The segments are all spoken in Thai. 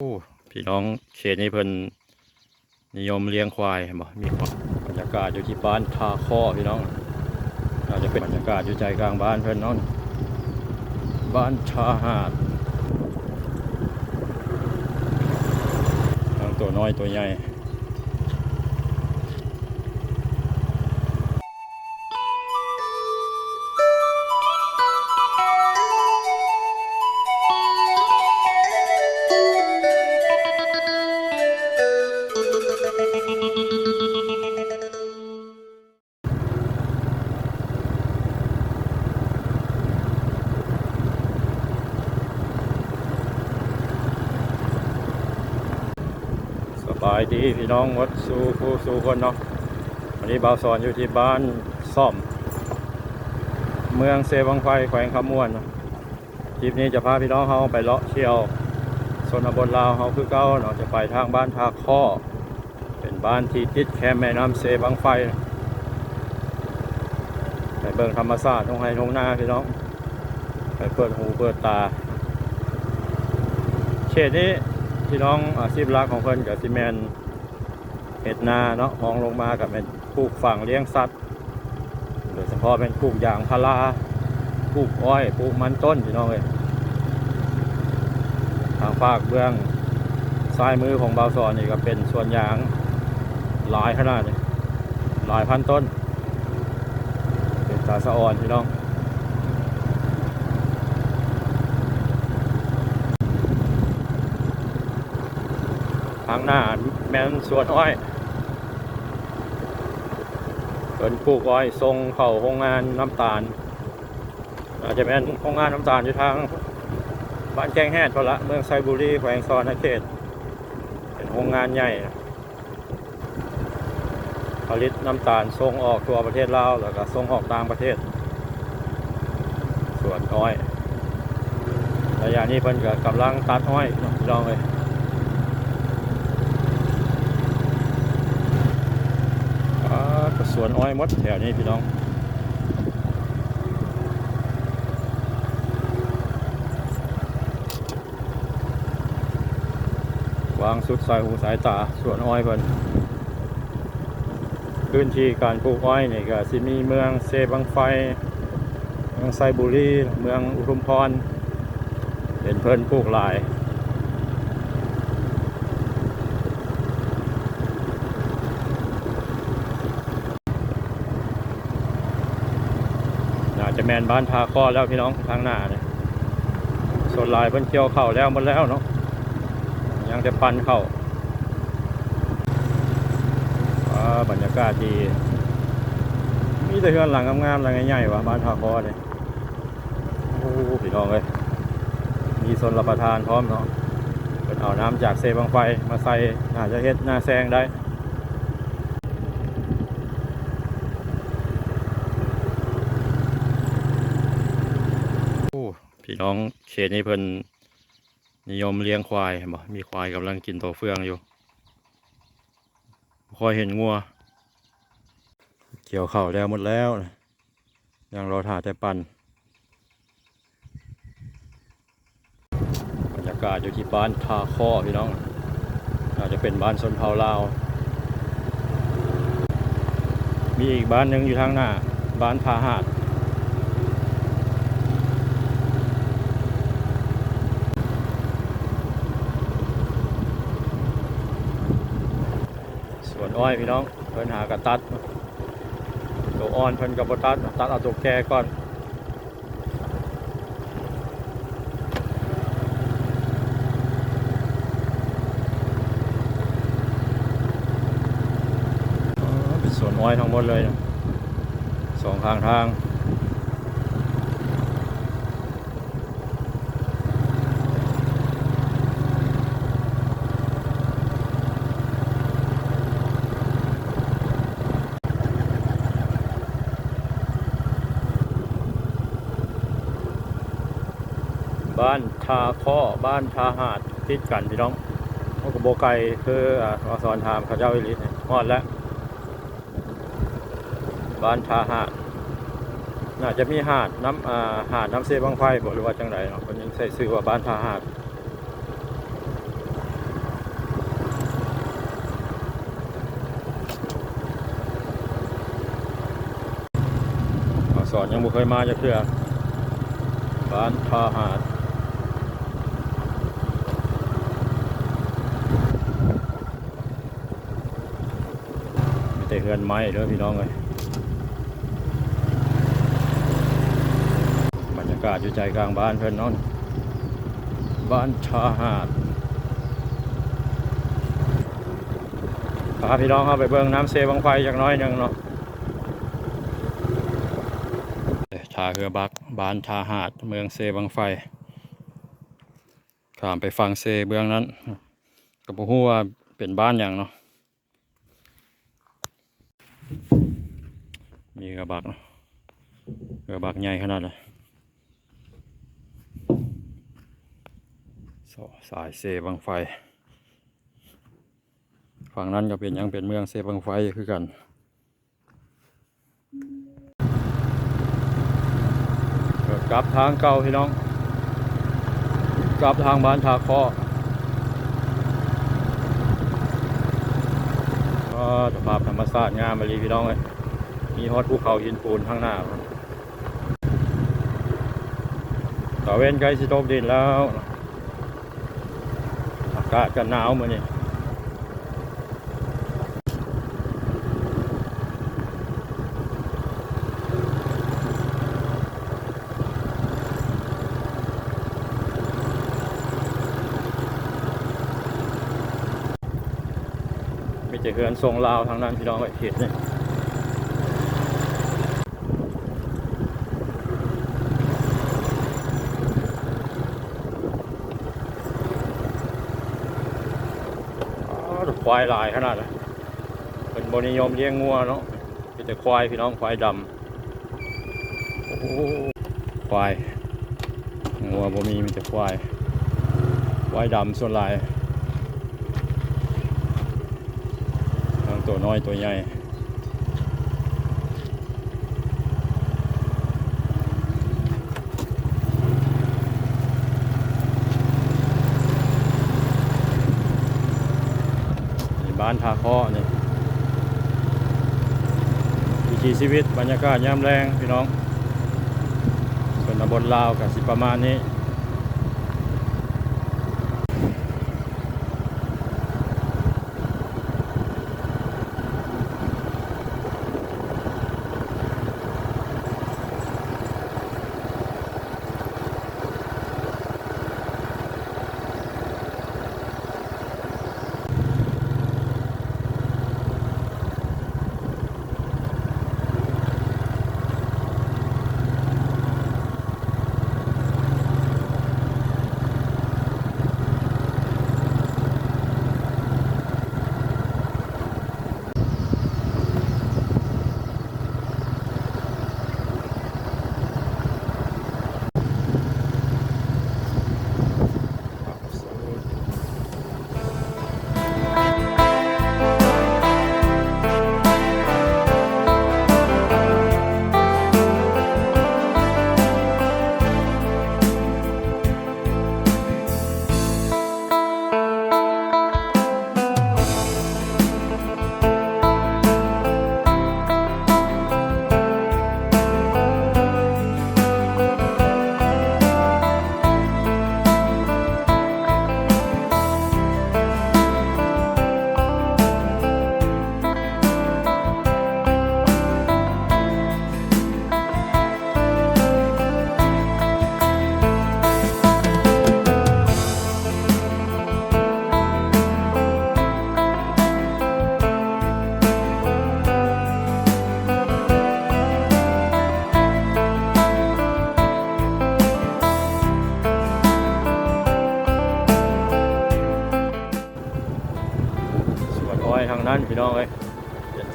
โอ้พี่น้องเขตนี้เพิ่นนิยมเลี้ยงควายบ่มีควาบรรยากาศอยู่ที่บ้านท่าข้อพี่น้องอาจจะเป็นบรรยากาศอยู่ใจกลางบ้านเพิ่นน้องบ้านชาหาดทั้งตัวน้อยตัวใหญ่ บายดีพี่น้องวัดสู่ผู้สู่คนเนาะวันนี้บ่าวสอนอยู่ที่บ้านซ่อม เมืองเซบังไฟแขวงขมวนนะคลิปนี้จะพาพี่น้องเขาไปเลาะเที่ยวชนบทลาวเขาคือเก้าเนาะจะไปทางบ้านทาข้อ เป็นบ้านที่ติดแคมแม่น้ำเซบังไฟไปเบิ่งธรรมศาสตร์ตรงไฮตรงหน้าพี่น้องไปเปิดหูเปิดตาเขตนี้ พี่น้องอาชีพหลักของเพิ่นกับซีเมนเห็ดนาเนาะมองลงมากับเป็นปลูกฝั่งเลี้ยงสัตว์ โดยเฉพาะเป็นปลูกยางพาราปลูกอ้อยปลูกมันต้นพี่น้องเลยทางภาคเบื้องซ้ายมือของบาวซอนนี่ก็เป็นสวนยางหลายขนาดเลยหลายพันต้น เป็นตาสะออนพี่น้อง ทางหน้าแม่นสวนอ้อยเป็นปลูกอ้อยทรงเข้าโรงงานน้ำตาล อาจจะเป็นโรงงานน้ำตาลอยู่ทางบ้านแกงแฮดพละเมืองไซบุรีแขวงซอนนาเขต เป็นโรงงานใหญ่ผลิตน้ำตาลส่งออกทั่วประเทศลาวแล้วก็ส่งออกต่างประเทศ ส่วนอ้อยระยะนี้เพิ่นก็กำลังตัดอ้อยเนาะพี่น้องเลย อ่าก็ส วนอ้อยมดแถวนี้พี่น้องวางสุดสายหูสายตาสวนอ้อยเพิ่นพื้นที่การปลูกอ้อยนี่ก็สิมีเมืองเซบังไฟ เมืองไซบุรี เมืองอุทุมพร เป็นเพิ่นปลูกหลาย น่าจะ แมนบ้านทาข้อแล้วพี่น้องทางหน้าเนี่ยส่วนลายเพิ่นเกี่ยวเข่าแล้วหมดแล้วเนาะยังจะปั่นเข่าบรรยากาศดีมีแต่เฮือนหลังงามๆหลังใหญ่ๆว่ะบ้านทาข้อเนี่ยโอ้พี่น้องเลยมีโซนรับประทานพร้อมเนาะเพิ่นเอาน้ำจากเซบังไฟมาใส่น่าจะเฮ็ดหน้าแซงได้ พี่น้องเขตนี้เพิ่นนิยมเลี้ยงควายบ่มีควายกำลังกินตัวเฟืองอยู่คอยเห็นงัว เกี่ยวเข่าแล้วหมดแล้ว ยังรอถ่าแต่ปันบรรยากาศอยู่ที่บ้านทาข้อพี่น้องน่าจะเป็นบ้านชนเผ่าลาว มีอีกบ้านหนึ่งอยู่ทางหน้า บ้านทาหาด อ้อยพี่น้องเพิ่นหากระตัด ตัวอ่อนเพิ่นกระบตัด ตัดเอาตัวแก่ก่อนเป็นสวนอ้อยทั้งหมดเลยนะสองข้างทาง บ้านทาข้อบ้านทาหาดติดกันพี่น้องเขากัโบไก่คืออสอนทามข้าเจ้าอิลิสหอดแล้ว บ้านทาหาดน่าจะมีหาดน้ำอาหาดน้ำเซบังไฟบอกหรือว่าจังไรเนาะคนยังใส่ซื้อว่าบ้านทาหาดสอนยังบุเคยมาจะเชื่อบ้านทาหาด รือนไม้เด้อพี่น้องเลยบรรยากาศอยู่ใจกลางบ้านเพื่อนเนอนบ้านท่าหาดพาพี่น้องเข้าไปเบิ่งน้ำเซบังไฟจากน้อยหนึ่งเนาะทาเรือบักบ้านทาหาด เมืองเซบังไฟ ข้ามไปฟังเซเบืองนั้นก็บ่ฮู้ว่าเป็นบ้านอย่างเนาะ มีเรือบักเนาะเรือบักใหญ่ขนาดเลยสสายเซบังไฟ ฝั่งนั้นก็เป็นยังเป็นเมืองเซบังไฟคือกันกลับทางเก่าพี่น้อง กลับทางบ้านทาคอก็ สภาพธรรมชาติงามมาลีพี่น้องเลยมีฮอดภูเขาหินปูนข้างหน้าตะเวนใกล้สิตกดินแล้ว อากาศกันหนาวมือนี่ มีแต่เฮือนทรงลาวทางนั้นพี่น้องไอ้เห็ดนี่อ้าวควายหลายขนาดเลยเป็นบนิยมเลี้ยงงัวเนาะมีแต่ควายพี่น้องควายดำโอ้โหควายงัวบ่มีมีแต่ควายควายดำส่วนลาย ทั้ง ตัวน้อยตัวใหญ่บ้านทาเคาะนี่วิถีชีวิตบรรยากาศยามแรงพี่น้องส่วนตำบลลาวกับสิประมาณนี้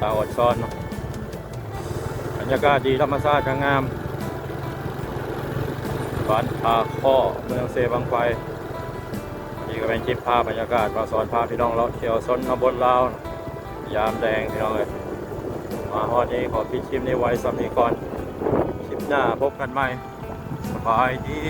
าอดซ้อนเนาะบรรยากาศดีธรรมชาติก็งามบ้านพาข้อเมืองเซบังไฟนี่ก็เป็นคลิปภาพบรรยากาศมาสอนพาพี่น้องเราะเที่ยวซนนบนลาวยามแดงพี่น้องเอ้ยมาฮอดนี้ขอปิดคลิปนี้ไว้สำนีก่อนคลิปหน้าพบกันใหม่สบายดี